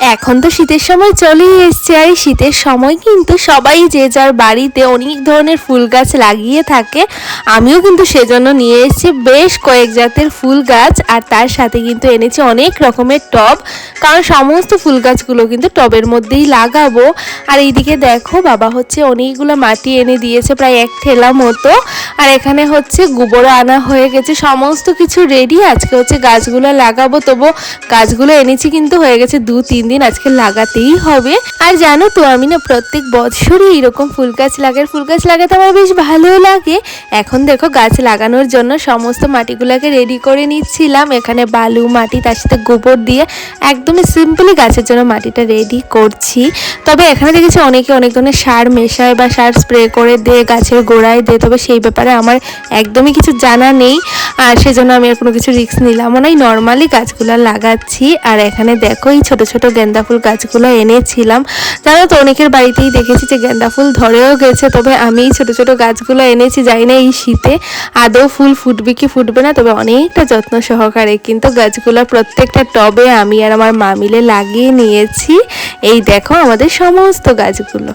এখন তো শীতের সময় চলেই এসছে, আর শীতের সময় কিন্তু সবাই যে যার বাড়িতে অনেক ধরনের ফুল গাছ লাগিয়ে থাকে, আমিও কিন্তু সেজন্য নিয়ে এসেছি বেশ কয়েক জাতের ফুল গাছ, আর তার সাথে কিন্তু এনেছি অনেক রকমের টব, কারণ সমস্ত ফুল গাছগুলো কিন্তু টবের মধ্যেই লাগাবো। আর এইদিকে দেখো, বাবা হচ্ছে অনেকগুলো মাটি এনে দিয়েছে, প্রায় এক ঠেলা মতো, আর এখানে হচ্ছে গোবর আনা হয়ে গেছে, সমস্ত কিছু রেডি আজকে হচ্ছে গাছগুলো লাগাবো তবু গাছগুলো এনেছি কিন্তু হয়ে গেছে দু তিন দিন আজকে লাগাতেই হবে। আর জানো তো, আমি না প্রত্যেক বছরই এরকম ফুল গাছ লাগাই ফুল গাছ লাগাতে আমার বেশ ভালোই লাগে। এখন দেখো গাছ লাগানোর জন্য সমস্ত মাটিগুলোকে রেডি করে নিচ্ছিলাম। এখানে বালু মাটি, তার সাথে গোবর দিয়ে একদমই সিম্পলি গাছের জন্য মাটিটা রেডি করছি। তবে এখানে দেখেছি অনেকে অনেক ধরনের সার মেশায় বা সার স্প্রে করে দিয়ে, গাছের গোড়ায় দেয়। তবে সেই ব্যাপারে আমার একদমই কিছু জানা নেই। আর সেজন্য আমি আর কোনো কিছু রিস্ক নিলাম না। এই নর্মালি গাছগুলো লাগাচ্ছি। আর এখানে দেখো, এই ছোট ছোট গেন্দা ফুল গাছগুলো এনেছিলাম। জানো তো, অনেকের বাড়িতেই দেখেছি যে গেন্দা ফুল ধরেও গেছে, তবে আমি ছোট ছোট গাছগুলো এনেছি জানি না এই শীতে। আদৌ ফুল ফুটবে কি ফুটবে না, তবে অনেকটা যত্ন সহকারে কিন্তু গাছগুলো প্রত্যেকটা টবে আমি আর আমার মা মিলে লাগিয়ে নিয়েছি। এই দেখো আমাদের সমস্ত গাছগুলো।